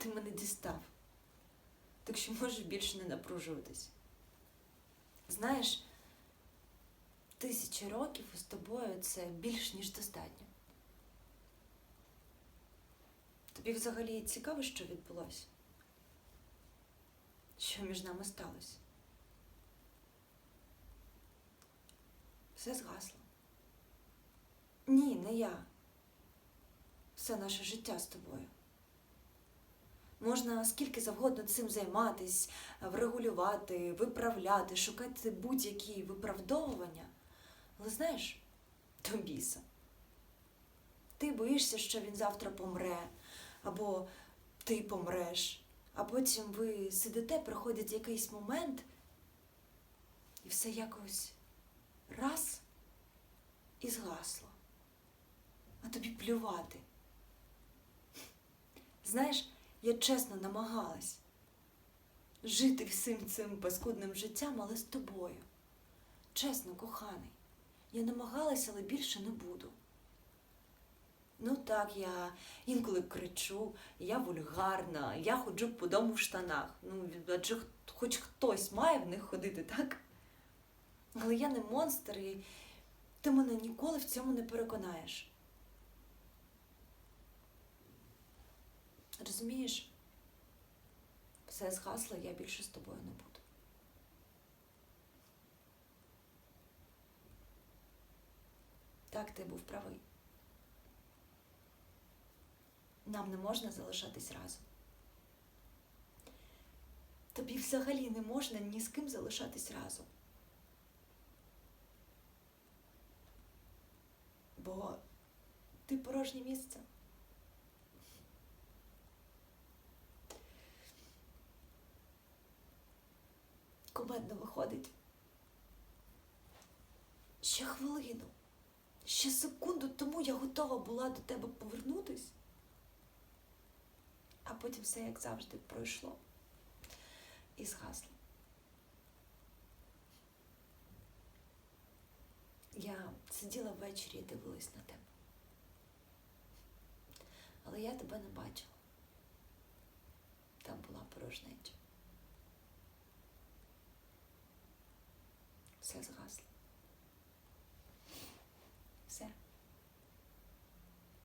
Ти мене дістав. Так що можеш більше не напружуватись. Знаєш, тисячі років з тобою це більш ніж достатньо. Тобі взагалі цікаво, що відбулося? Що між нами сталося? Все згасло. Ні, не я. Все наше життя з тобою. Можна скільки завгодно цим займатись, врегулювати, виправляти, шукати будь-які виправдовування. Але знаєш, то біса. Ти боїшся, що він завтра помре, або ти помреш, а потім ви сидите, приходить якийсь момент, і все якось раз і згасло. А тобі плювати. Знаєш, я чесно намагалась жити всім цим паскудним життям, але з тобою. Чесно, коханий. Я намагалась, але більше не буду. Ну так, я інколи кричу, я вульгарна, я ходжу по дому в штанах. Ну, адже хоч хтось має в них ходити, так? Але я не монстр, і ти мене ніколи в цьому не переконаєш. Розумієш, все згасло, я більше з тобою не буду. Так, ти був правий. Нам не можна залишатись разом. Тобі взагалі не можна ні з ким залишатись разом. Бо ти порожнє місце. Кумедно виходить. Ще хвилину, ще секунду тому я готова була до тебе повернутись. А потім все, як завжди, пройшло і згасло. Я сиділа ввечері і дивилась на тебе. Але я тебе не бачила. Там була порожнеча. Все згасло.